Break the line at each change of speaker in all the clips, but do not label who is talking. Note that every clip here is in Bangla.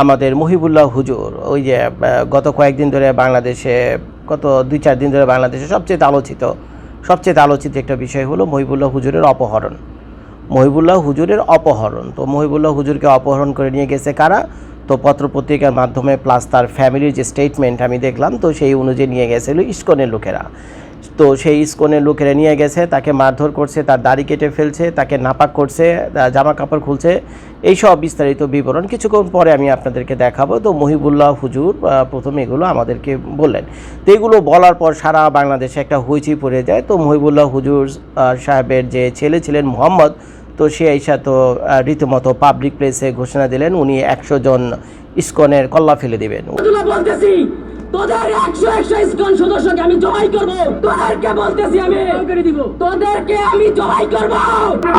আমাদের মহিবুল্লাহ হুজুর, ওই যে গত কয়েকদিন ধরে বাংলাদেশে, গত দুই, চার দিন ধরে বাংলাদেশে সবচেয়ে আলোচিত সবচেয়ে আলোচিত একটা বিষয় হলো মহিবুল্লাহ হুজুরের অপহরণ। মহিবুল্লাহ হুজুরের অপহরণ, তো মহিবুল্লাহ হুজুরকে অপহরণ করে নিয়ে গেছে কারা? তো পত্রপত্রিকার মাধ্যমে প্লাস তার ফ্যামিলির যে স্টেটমেন্ট আমি দেখলাম, তো সেই অনুযায়ী নিয়ে গেছিল ইস্কনের লোকেরা। তো সেই ইস্কনের লোকেরা নিয়ে গেছে, তাকে মারধর করছে, তার দাড়ি কেটে ফেলছে, তাকে নাপাক করছে জামা কাপড় খুলছে, এইসব বিস্তারিত বিবরণ কিছুক্ষণ পরে আমি আপনাদেরকে দেখাবো। তো মহিবুল্লাহ হুজুর প্রথমে এগুলো আমাদেরকে বললেন। তো এগুলো বলার পর সারা বাংলাদেশে একটা হইচই পড়ে যায়। তো মহিবুল্লাহ হুজুর সাহেবের যে ছেলে ছিলেন মোহাম্মদ, তো সে এসা তো রীতিমতো পাবলিক প্লেসে ঘোষণা দিলেন, উনি একশো জন ইস্কনের কল্লা ফেলে দিবেন।
তোদের একশো একশো ইসকন সদস্যকে আমি জবাই করব। তোদেরকে বলতেছি আমি। করে দিব। তোদেরকে আমি জবাই করব।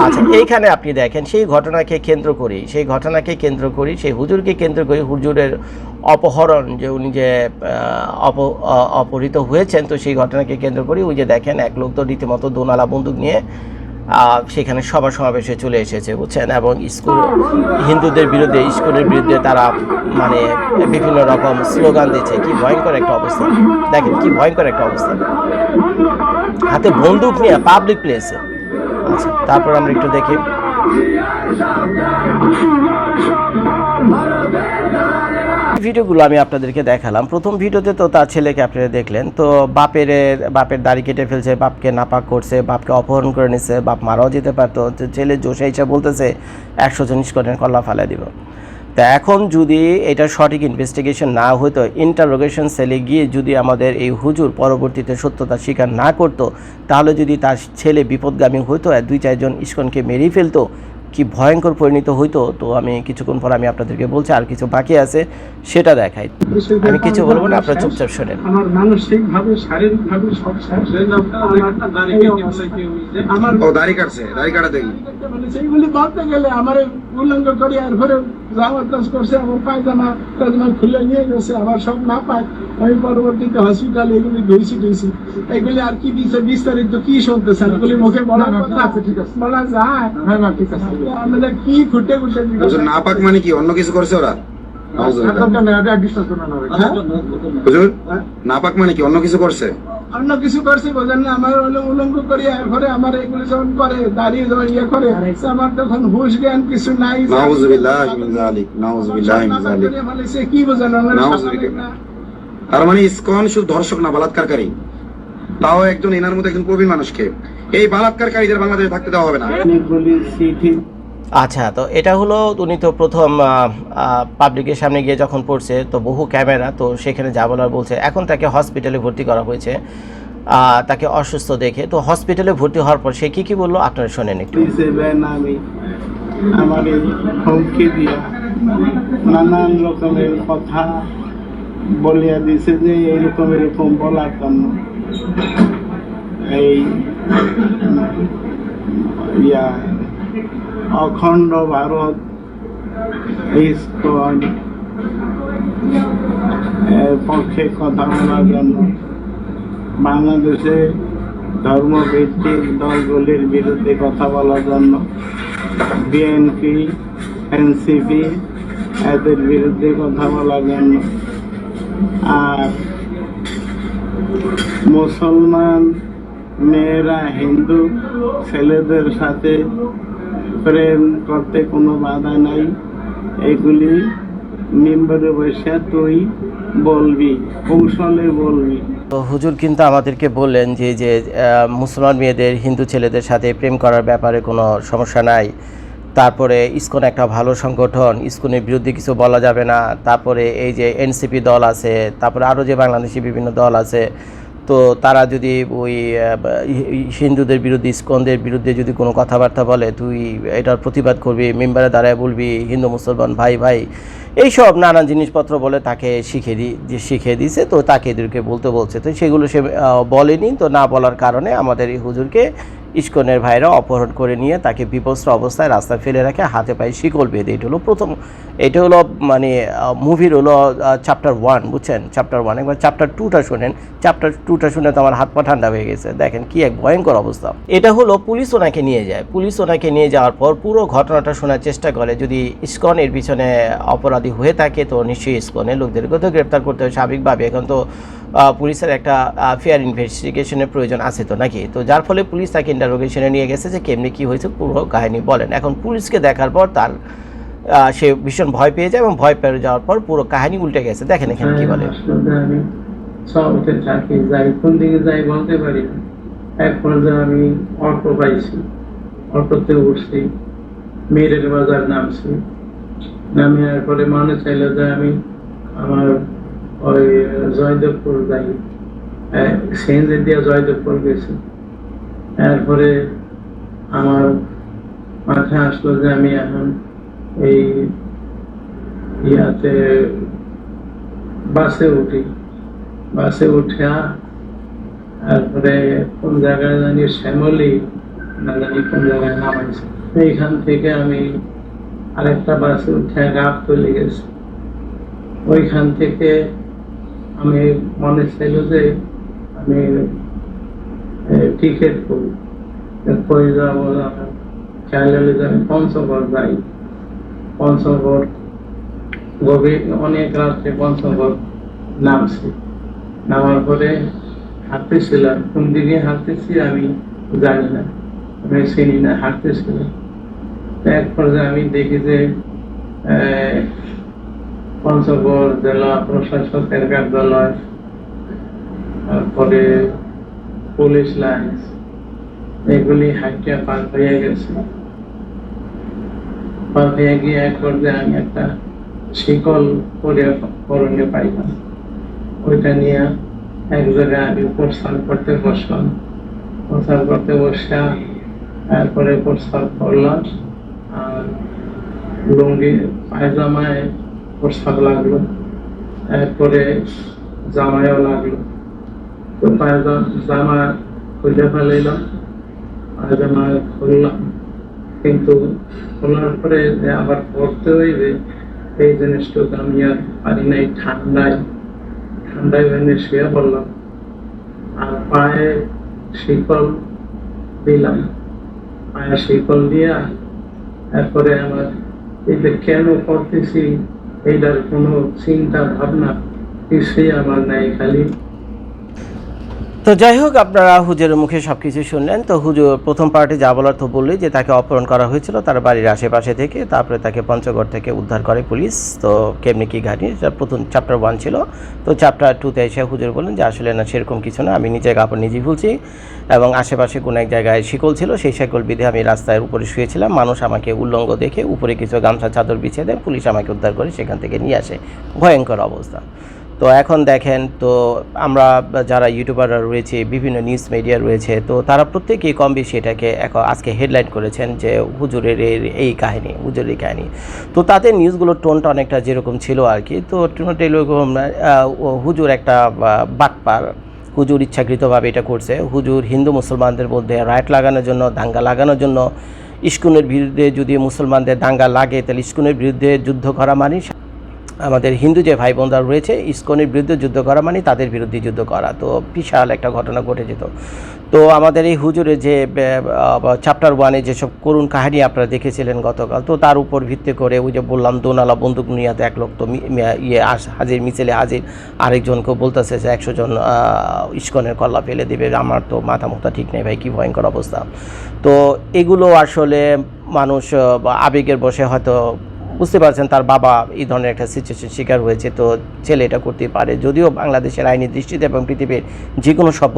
আচ্ছা এইখানে আপনি দেখেন সেই ঘটনাকে কেন্দ্র করি সেই ঘটনাকে কেন্দ্র করি সেই হুজুরকে কেন্দ্র করি হুজুরের অপহরণ যে উনি যে অপ অপহৃত হয়েছেন তো সেই ঘটনাকে কেন্দ্র করি ওই যে দেখেন এক লোক তো রীতিমতো দোনালা বন্দুক নিয়ে সেখানে সভা সমাবেশে চলে এসেছে, বুঝছেন? এবং স্কুল হিন্দুদের বিরুদ্ধে, স্কুলের বিরুদ্ধে তারা মানে বিভিন্ন রকম স্লোগান দিচ্ছে। কি ভয়ঙ্কর একটা অবস্থা। দেখেন, কি ভয়ঙ্কর একটা অবস্থা। হাতে বন্দুক নিয়ে পাবলিক প্লেসে আচ্ছা তারপর আমরা একটু দেখি। ভিডিওগুলো আমি আপনাদেরকে দেখালাম। প্রথম ভিডিওতে তো তার ছেলেকে আপনারা দেখলেন, তো বাপের বাপের দাড়ি কেটে ফেলছে, বাপকে নাপাক করছে, বাপকে অপহরণ করে নিছে, বাপ মারাও যেতে পারতো ছেলে জোশে এসে বলতেছে, একশো জন ইস্কনের কল্লা ফালা দিব। তা এখন যদি এটা সঠিক ইনভেস্টিগেশন না হতো ইন্টারোগেশন সেলে গিয়ে যদি আমাদের এই হুজুর পরবর্তীতে সত্যতা স্বীকার না করতো, তাহলে যদি তার ছেলে বিপদগামী হতো দুই, চারজন ইস্কনকে মেরেই ফেলতো কি ভয়ঙ্কর পরিণত হইতো তো আমি কিছুক্ষণ পর আমি আপনাদেরকে বলছি আর কিছু বাকি আছে সেটা দেখাই। আমি কিছু বলব না আপনারা চুপচাপ শোনেন।
আমার মানসিক ভাবে শারীরিক ভাবে সব শেষ আমার এই অবস্থা। আমার
ও দাড়ি কাটছে দাড়ি কাটা দেখি
মানে সেইগুলি বলতে গেলে আমার উল্লঙ্ঘ করি আর ঘরে জামা কাজ করছে আমার পায়জামা টায়জামা খুলে নিয়ে গেছে আমার সব না পায়। আমি পরবর্তীতে হসপিটাল এগুলি ধুইছি ধুইছি। এগুলি আর কি দিছে বিস্তারিত কি শুনতেছেন এগুলি মুখে বলা কথা ঠিক আছে। বলা যায়। হ্যাঁ না ঠিক আছে। কি
হুজুর নাপাক মানে কি? অন্য কিছু করছে ওরা?
হ্যাঁ?
হুজুর নাপাক মানে কি? অন্য কিছু করছে?
অন্য কিছু করছি বোঝেন না আমার হলো উলঙ্গ করি ঘরে আমার এগুলো যখন করে দাঁড়িয়ে যখন ইয়ে করে আমার তখন হুশ জ্ঞান কিছু নাই
নাউজুবিল্লাহ মিন যালিক নাউজুবিল্লাহ মিন যালিক।
সে কি বোঝেন
তার মানে ইসকন শুধু ধর্ষক না বলাৎকারকারী। তাও একজন এনার মতো একজন প্রবীণ মানুষকে। এই বলাৎকারকারীদের বাংলাদেশে থাকতে দেওয়া হবে না।
আচ্ছা তো এটা হলো উনি তো প্রথম পাবলিকের সামনে গিয়ে যখন পড়ছে, তো বহু ক্যামেরা, তো সেখানে যা বলার বলছে। এখন তাকে হসপিটালে ভর্তি করা হয়েছে তাকে অসুস্থ দেখে। তো হসপিটালে ভর্তি হওয়ার পর সে কি কি বলল? আপনারা শোনেন একটু।
আমার হুমকি দিয়া নানান রকমের কথা বলিয়া দিছে যে এরকম এরকম বলার জন্য। এই ইয়া অখণ্ড ভারত ইস্কন এর পক্ষে কথা বলার জন্য বাংলাদেশে ধর্মভিত্তিক দলগুলির বিরুদ্ধে কথা বলার জন্য বিএনপি, এনসিপি এদের বিরুদ্ধে কথা বলার জন্য। আর মুসলমান, মেয়েরা, হিন্দু ছেলেদের সাথে প্রেম করতে কোনো বাধা নাই। এগুলি মেম্বারে বসে তুই বলবি, কৌশলে বলবি।
তো হুজুর কিন্তু আমাদেরকে বললেন যে যে মুসলমান মেয়েদের, হিন্দু ছেলেদের সাথে প্রেম করার ব্যাপারে কোনো সমস্যা নাই। তারপরে ইসকন একটা ভালো সংগঠন, ইসকনের বিরুদ্ধে কিছু বলা যাবে না। তারপরে এই যে এনসিপি দল আছে, তারপরে আরও যে বাংলাদেশি বিভিন্ন দল আছে তো তারা যদি ওই হিন্দুদের বিরুদ্ধে স্কন্দের বিরুদ্ধে যদি কোনো কথাবার্তা বলে, তুই এটার প্রতিবাদ করবি, মেম্বারে দাঁড়ায় বলবি, হিন্দু, মুসলমান, ভাই ভাই, এইসব নানান জিনিসপত্র বলে তাকে শিখে দি, যে শিখিয়ে দিয়েছে তো তাকে এদেরকে বলতে বলছে। তো সেগুলো সে বলেনি, তো না বলার কারণে আমাদের এই হুজুরকে ইস্কনের ভাইরা অপহরণ করে নিয়ে তাকে বিপস্ত্র অবস্থায় রাস্তায় ফেলে রাখে হাতে পায়ে শিকল বেঁধে, এটা হলো প্রথম, এটা হলো মানে মুভির হলো চ্যাপ্টার ওয়ান বুঝছেন? চ্যাপ্টার ওয়ান একবার চ্যাপ্টার টুটা শোনেন। চ্যাপ্টার টুটা শুনে তো আমার হাত পা ঠান্ডা হয়ে গেছে। দেখেন কি এক ভয়ঙ্কর অবস্থা। এটা হলো পুলিশ ওনাকে নিয়ে যায়। পুলিশ ওনাকে নিয়ে যাওয়ার পর পুরো ঘটনাটা শোনার চেষ্টা করে। যদি ইস্কন এর পিছনে অপরাধী হয়ে থাকে, তো নিশ্চয়ই ইস্কনের লোকদেরকে তো গ্রেপ্তার করতে হবে স্বাভাবিকভাবে। এখন তো পুলিশের একটা ফেয়ার ইনভেস্টিগেশনের প্রয়োজন আছে তো নাকি? তো যার ফলে পুলিশ তাকে ইন্টারোগেশনে নিয়ে গেছে যে কেমনি কী হয়েছে, পুরো কাহিনী বলেন। এখন পুলিশকে দেখার পর তার সে ভীষণ ভয় পেয়ে যায় এবং ভয় পেয়ে যাওয়ার পর পুরো কাহিনী উল্টে গেছে। দেখেন এখানে কি বলে।
আমি পাইছি উঠছি বাজার নামছি। পরে চাইলো যে আমি আমার ওই জয়দেবপুর যাই। সেন্সে দিয়ে জয়দেবপুর গেছি। তারপরে আমার মাথায় আসলো যে আমি এখন এই ইয়াতে বাসে উঠি। বাসে উঠে তারপরে কোন জায়গায় জানি শ্যামলি, না জানি কোন জায়গায় নামাইছে এইখান থেকে আমি আরেকটা বাসে উঠে রাত তুলে গেছি। ওইখান থেকে আমি মনে ছিল যে আমি টিকিট করি যাব খেয়াল আমি পঞ্চগড় যাই পঞ্চগড় গভীর, অনেক রাত্রে পঞ্চগড় নামছি। নামার পরে হাঁটতেছিলাম। কোন দিকে হাঁটতেছি আমি জানি না। আমি চিনি না, হাঁটতেছিলাম। এক পর্যায়ে আমি দেখি যে পঞ্চগড় জেলা প্রশাসকের কার্যালয়, তারপরে পুলিশ লাইন এগুলি হাইটিয়া পার হয়ে গেছে। পার হয়ে গিয়ে এক পর্যায়ে আমি একটা শিকল করে পাইলাম। ওইটা নিয়ে এক জায়গায় আমি প্রস্থান করতে বসলাম। প্রস্থান করতে বসা তারপরে প্রস্তাব করলাম। আর লুঙ্গি পায়জামায় প্রস্তাব লাগল। এরপরে জামায়ও লাগল। তো পায়জামা জামা খুলে ফেলাইলাম। পায়জামা খুললাম। কিন্তু খোলার পরে যে আবার পড়তে হইবে, এই জিনিসটুকু আমি আর পারি নাই ঠান্ডায়। ঠান্ডায় ভেঙে শুয়ে পড়লাম। আর পায়ে শিকল দিলাম। পায়ে শিকল দিয়া তারপরে আমার এই যে কেন করতেছি এইটার কোনো চিন্তা ভাবনা কিছুই আমার নাই খালি
তো যাই হোক, আপনারা হুজুরের মুখে সব কিছু শুনলেন। তো হুজুর প্রথম পার্টি যা বলার তো বললেই যে তাকে অপহরণ করা হয়েছিল, তার বাড়ির আশেপাশে থেকে, তারপরে তাকে পঞ্চগড় থেকে উদ্ধার করে পুলিশ। তো কেমনি কী ঘাটি প্রথম চ্যাপ্টার ওয়ান ছিল। তো চ্যাপ্টার টুতে এসে হুজুর বললেন যে, আসলে না, সেরকম কিছু না, আমি নিজে কাপড় নিজেই ভুলছি এবং আশেপাশে কোনো এক জায়গায় শিকল ছিল, সেই শিকল বিধে আমি রাস্তার উপরে শুয়েছিলাম। মানুষ আমাকে উল্লঙ্গ দেখে উপরে কিছু গামছা, চাদর বিছিয়ে দেয়, পুলিশ আমাকে উদ্ধার করে সেখান থেকে নিয়ে আসে। ভয়ঙ্কর অবস্থা। তো এখন দেখেন, তো আমরা যারা ইউটিউবাররা রয়েছে, বিভিন্ন নিউজ মিডিয়া রয়েছে, তো তারা প্রত্যেকেই কম বেশি এটাকে এখন আজকে হেডলাইন করেছেন যে হুজুরের এই কাহিনী, হুজুরের কাহিনী। তো তাদের নিউজগুলোর টোনটা অনেকটা যেরকম ছিল আর কি তো টোনটা এরকম হুজুর একটা বাটপার, হুজুর ইচ্ছাকৃতভাবে এটা করছে। হুজুর হিন্দু মুসলমানদের মধ্যে রাইট লাগানোর জন্য, দাঙ্গা লাগানোর জন্য, ইস্কুনের বিরুদ্ধে যদি মুসলমানদের দাঙ্গা লাগে, তাহলে ইস্কুনের বিরুদ্ধে যুদ্ধ করা মানে আমাদের হিন্দু যে ভাই বোনরা রয়েছে, ইস্কনের বিরুদ্ধে যুদ্ধ করা মানে তাদের বিরুদ্ধে যুদ্ধ করা। তো বিশাল একটা ঘটনা ঘটে যেত। তো আমাদের এই হুজুরে যে চ্যাপ্টার ওয়ানে যেসব করুণ কাহিনী আপনারা দেখেছিলেন গতকাল, তো তার উপর ভিত্তি করে ওই যে বললাম, দোনালা বন্দুক নিয়াতে এক লোক তো ইয়ে হাজির, মিছিলে হাজির। আরেকজনকে বলতেছে যে একশো জন ইস্কনের কল্লা ফেলে দেবে, আমার তো মাথা মুথা ঠিক নেই ভাই, কি ভয়ঙ্কর অবস্থা। তো এগুলো আসলে মানুষ আবেগের বসে হয়তো বুঝতে পারছেন, তার বাবা এই ধরনের একটা সিচুয়েশন শিকার হয়েছে, তো ছেলে এটা করতে পারে। যদিও বাংলাদেশের আইনি দৃষ্টিতে এবং পৃথিবীর যে কোনো সভ্য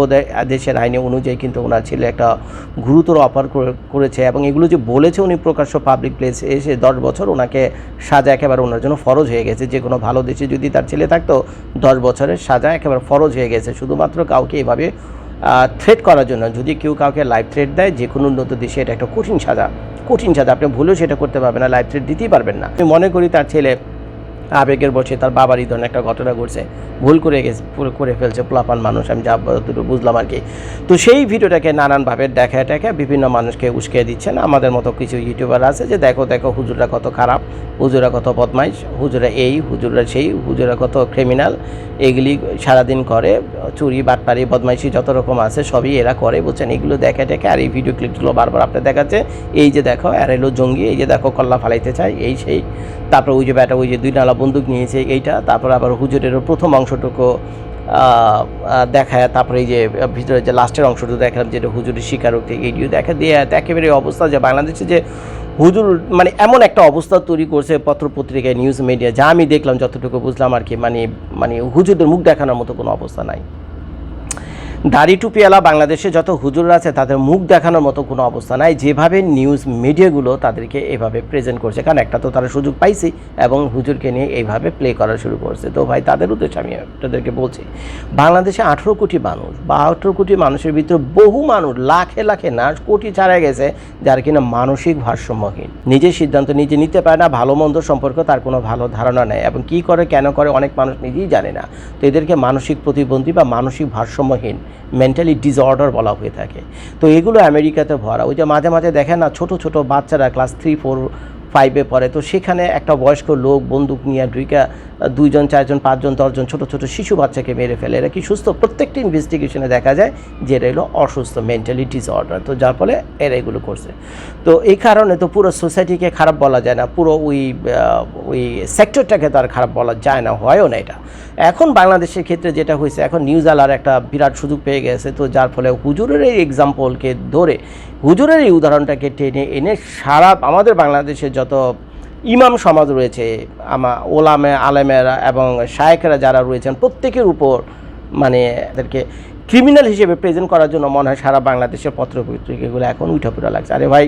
দেশের আইনে অনুযায়ী কিন্তু ওনার ছেলে একটা গুরুতর অপার করেছে এবং এগুলো যে বলেছে উনি প্রকাশ্য পাবলিক প্লেসে এসে দশ বছর ওনাকে সাজা একেবারে ওনার জন্য ফরজ হয়ে গেছে। যে কোনো ভালো দেশে যদি তার ছেলে থাকতো, দশ বছরের সাজা একেবারে ফরজ হয়ে গেছে। শুধুমাত্র কাউকে এভাবে থ্রেট করার জন্য যদি কেউ কাউকে লাইফ থ্রেট দেয় যে কোনো উন্নত দেশে এটা একটা কঠিন সাজা। কঠিন সাথে আপনি ভুলেও সেটা করতে পারবেন না, লাইফ থ্রেট দিতেই পারবেন না। আমি মনে করি তার ছেলে আবেগের বসে তার বাবার এই ধরনের একটা ঘটনা ঘটছে। ভুল করে গেছে করে ফেলছে পোলাপান মানুষ, আমি যা বুঝলাম আর কি। তো সেই ভিডিওটাকে নানানভাবে দেখা টেখা বিভিন্ন মানুষকে উস্কে দিচ্ছেন আমাদের মতো কিছু ইউটিউবার আছে যে দেখো দেখো, হুজুররা কত খারাপ হুজুরা কত বদমাইশ হুজুরা এই হুজুরা সেই হুজুরা কত ক্রিমিনাল এগুলি সারাদিন করে, চুরি, বাটপারি, বদমাইশি যত রকম আছে সবই এরা করে, বুঝছেন? এগুলো দেখে টেকে আর এই ভিডিও ক্লিপগুলো বারবার আপনার দেখাচ্ছে। এই যে দেখো আর এলো জঙ্গি, এই যে দেখো কল্লা ফালাইতে চায়, এই সেই। তারপর ওই যে ব্যাটা, ওই যে দুই নালা বন্দুক নিয়েছে এইটা, তারপর আবার হুজুরেরও প্রথম অংশটুকু দেখায়, তারপরে এই যে ভিতরে যে লাস্টের অংশটুকু দেখালাম যেটা হুজুরের স্বীকারোক্তি এইটিও দেখা দিয়ে একেবারে অবস্থা যে বাংলাদেশে যে হুজুর মানে এমন একটা অবস্থা তৈরি করছে পত্রপত্রিকায় নিউজ মিডিয়া যা আমি দেখলাম, যতটুকু বুঝলাম আর কি মানে মানে হুজুরদের মুখ দেখানোর মতো কোনো অবস্থা নাই। দাড়ি টুপিওয়ালা বাংলাদেশে যত হুজুর আছে তাদের মুখ দেখানোর মতো কোনো অবস্থা নাই। যেভাবে নিউজ মিডিয়াগুলো তাদেরকে এভাবে প্রেজেন্ট করছে, কারণ একটা তো তারা সুযোগ পাইছে এবং হুজুরকে নিয়ে এইভাবে প্লে করা শুরু করছে। তো ভাই, তাদের উদ্দেশ্যে আমি আপনাদেরকে বলছি, বাংলাদেশে আঠেরো কোটি মানুষ বা আঠেরো কোটি মানুষের ভিতরে বহু মানুষ, লাখে লাখে না, কোটি ছাড়া গেছে, যার কিনা মানসিক ভারসাম্যহীন। নিজের সিদ্ধান্ত নিজে নিতে পারে না, ভালো মন্দ সম্পর্কে তার কোনো ভালো ধারণা নেই। এবং কী করে, কেন করে, অনেক মানুষ নিজেই জানে না। তো এদেরকে মানসিক প্রতিবন্ধী বা মানসিক ভারসাম্যহীন মেন্টালি ডিসঅর্ডার বলা হয়ে থাকে। তো এগুলো আমেরিকাতে ভরা। ওই যে মাঝে মাঝে দেখে না, ছোট ছোট বাচ্চারা ক্লাস থ্রি ফোর ফাইভে পড়ে। তো সেখানে একটা বয়স্ক লোক বন্দুক নিয়ে দুইটা, দুইজন, চারজন, পাঁচজন, দশজন ছোট ছোট শিশু বাচ্চাকে মেরে ফেলে। এরা কি সুস্থ? প্রত্যেকটি ইনভেস্টিগেশনে দেখা যায় যে এরা হলো অসুস্থ মেন্টালি ডিসঅর্ডার তো যার ফলে এরা এগুলো করছে। তো এই কারণে তো পুরো সোসাইটিকে খারাপ বলা যায় না, পুরো ওই ওই সেক্টরটাকে তো আর খারাপ বলা যায় না, হয়ও না এটা। এখন বাংলাদেশের ক্ষেত্রে যেটা হয়েছে, এখন নিউজ আলার একটা বিরাট সুযোগ পেয়ে গেছে, তো যার ফলে হুজুরের এই এক্সাম্পলকে ধরে হুজুরের এই উদাহরণটাকে টেনে এনে সারা আমাদের বাংলাদেশে যত ইমাম সমাজ রয়েছে, আমা ওলামে, আলেমেরা এবং শায়েকেরা যারা রয়েছেন, প্রত্যেকের উপর মানে এদেরকে ক্রিমিনাল হিসেবে প্রেজেন্ট করার জন্য মনে হয় সারা বাংলাদেশের পত্রপত্রিকাগুলো এখন উঠে পুরো লাগছে। আরে ভাই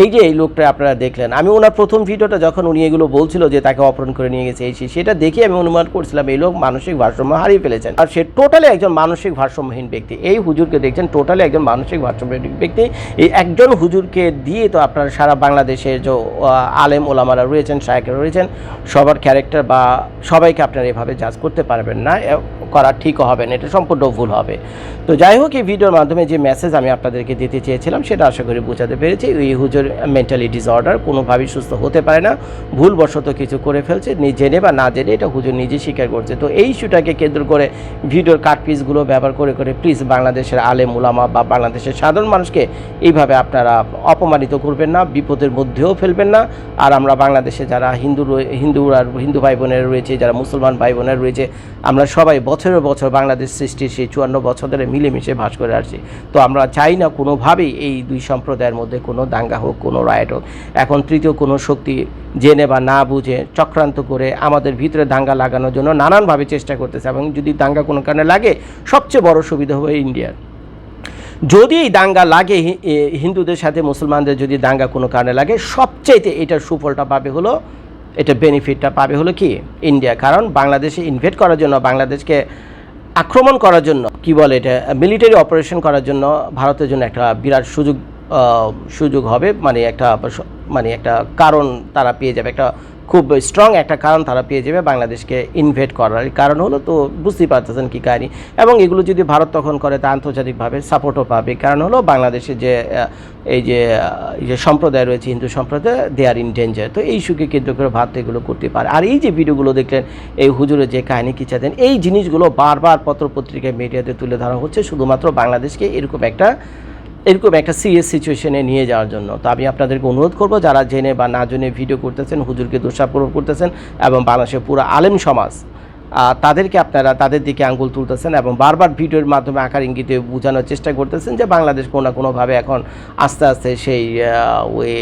এই যে এই লোকটা আপনারা দেখলেন, আমি ওনার প্রথম ভিডিওটা যখন উনি এগুলো বলছিল যে তাকে অপহরণ করে নিয়ে গেছে, এই সেটা দেখে আমি অনুমান করছিলাম এই লোক মানসিক ভারসাম্য হারিয়ে ফেলেছেন। আর সে টোটালি একজন মানসিক ভারসাম্যহীন ব্যক্তি। এই হুজুরকে দেখছেন, টোটালি একজন মানসিক ভারসাম্যহীন ব্যক্তি। এই একজন হুজুরকে দিয়ে তো আপনার সারা বাংলাদেশের যে আলেম ওলামারা রয়েছেন শায়কেরা রয়েছেন, সবার ক্যারেক্টার বা সবাইকে আপনারা এভাবে জাজ করতে পারবেন না করা ঠিক হবে না, এটা সম্পূর্ণ ভুল হবে। তো যাই হোক, এই ভিডিওর মাধ্যমে যে মেসেজ আমি আপনাদেরকে দিতে চেয়েছিলাম, সেটা আশা করি বোঝাতে পেরেছি। এই হুজুর মেন্টালি ডিসঅর্ডার কোনোভাবেই সুস্থ হতে পারে না, ভুলবশত কিছু করে ফেলছে জেনে বা না জেনে এটা হুজুর নিজে স্বীকার করছে। তো এই ইস্যুটাকে কেন্দ্র করে ভিডিওর কাট পিসগুলো ব্যবহার করে করে প্লিজ বাংলাদেশের আলেম, উলামা বা বাংলাদেশের সাধারণ মানুষকে এইভাবে আপনারা অপমানিত করবেন না, বিপদের মধ্যেও ফেলবেন না। আর আমরা বাংলাদেশে যারা হিন্দু রয়ে- হিন্দু আর হিন্দু ভাই বোনের রয়েছে, যারা মুসলমান ভাই বোনের রয়েছে, আমরা সবাই বছরের বছর বাংলাদেশ সৃষ্টির সেই চুয়ান্ন বছর ধরে মিলেমিশে বাস করে আসছি। তো আমরা চাই না কোনোভাবেই এই দুই সম্প্রদায়ের মধ্যে কোনো দাঙ্গা হোক, কোনো রায়ট হোক। এখন তৃতীয় কোনো শক্তি জেনে বা না বুঝে চক্রান্ত করে আমাদের ভিতরে দাঙ্গা লাগানোর জন্য নানানভাবে চেষ্টা করতেছে এবং যদি দাঙ্গা কোনো কারণে লাগে, সবচেয়ে বড় সুবিধা হবে ইন্ডিয়ার। যদি এই দাঙ্গা লাগে হিন্দুদের সাথে মুসলমানদের যদি দাঙ্গা কোনো কারণে লাগে, সবচাইতে এটার সুফলটা পাবে হলো, এটা বেনিফিটটা পাবে হলো কি? ইন্ডিয়া। কারণ বাংলাদেশে ইনভেট করার জন্য, বাংলাদেশকে আক্রমণ করার জন্য, কি বলে এটা মিলিটারি অপারেশন করার জন্য ভারতের জন্য একটা বিরাট সুযোগ সুযোগ হবে। মানে একটা মানে একটা কারণ তারা পেয়ে যাবে। একটা খুব স্ট্রং একটা কারণ তারা পেয়ে যাবে বাংলাদেশকে ইনভেট করার। কারণ হলো তো বুঝতেই পারতেছেন কি কাহিনি। এবং এগুলো যদি ভারত তখন করে, তা আন্তর্জাতিকভাবে সাপোর্টও পাবে। কারণ হলো বাংলাদেশে যে এই যে যে সম্প্রদায় রয়েছে, হিন্দু সম্প্রদায় দে আর ইন ডেঞ্জার তো এই সুখে কেন্দ্র করে ভারত এগুলো করতে পারে। আর এই যে ভিডিওগুলো দেখলেন, এই হুজুরের যে কাহিনী কি চাইতেন, এই জিনিসগুলো বারবার পত্রপত্রিকায় মিডিয়াতে তুলে ধরা হচ্ছে। শুধুমাত্র বাংলাদেশকে এরকম একটা এরকম একটা সিরিয়াস সিচুয়েশনে নিয়ে যাওয়ার জন্য। তো আমি আপনাদেরকে অনুরোধ করব, যারা জেনে বা না জেনে ভিডিও করতেছেন, হুজুরকে দোষারোপ করতেছেন এবং বাংলাদেশের পুরো আলেম সমাজ তাদেরকে আপনারা তাদের দিকে আঙ্গুল তুলতেছেন এবং বারবার ভিডিওর মাধ্যমে আকার ইঙ্গিতে বোঝানোর চেষ্টা করতেছেন যে বাংলাদেশ কোনো না কোনোভাবে এখন আস্তে আস্তে সেই ওই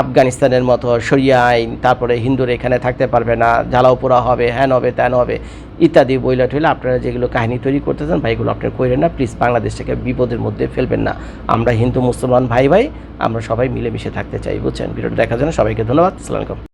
আফগানিস্তানের মতো সরিয়া আইন, তারপরে হিন্দুরা এখানে থাকতে পারবে না, জ্বালাও পোড়া হবে, হ্যান হবে, ত্যান হবে। ইত্যাদি বইলা টইলা আপনারা যেগুলো কাহিনী তৈরি করতেছেন, ভাই, এগুলো আপনারা করেন না। প্লিজ বাংলাদেশটাকে বিপদের মধ্যে ফেলবেন না। আমরা হিন্দু, মুসলমান ভাই ভাই, আমরা সবাই মিলেমিশে থাকতে চাই, বুঝছেন? ভিডিওটা দেখার জন্য সবাইকে ধন্যবাদ। আসসালামু আলাইকুম।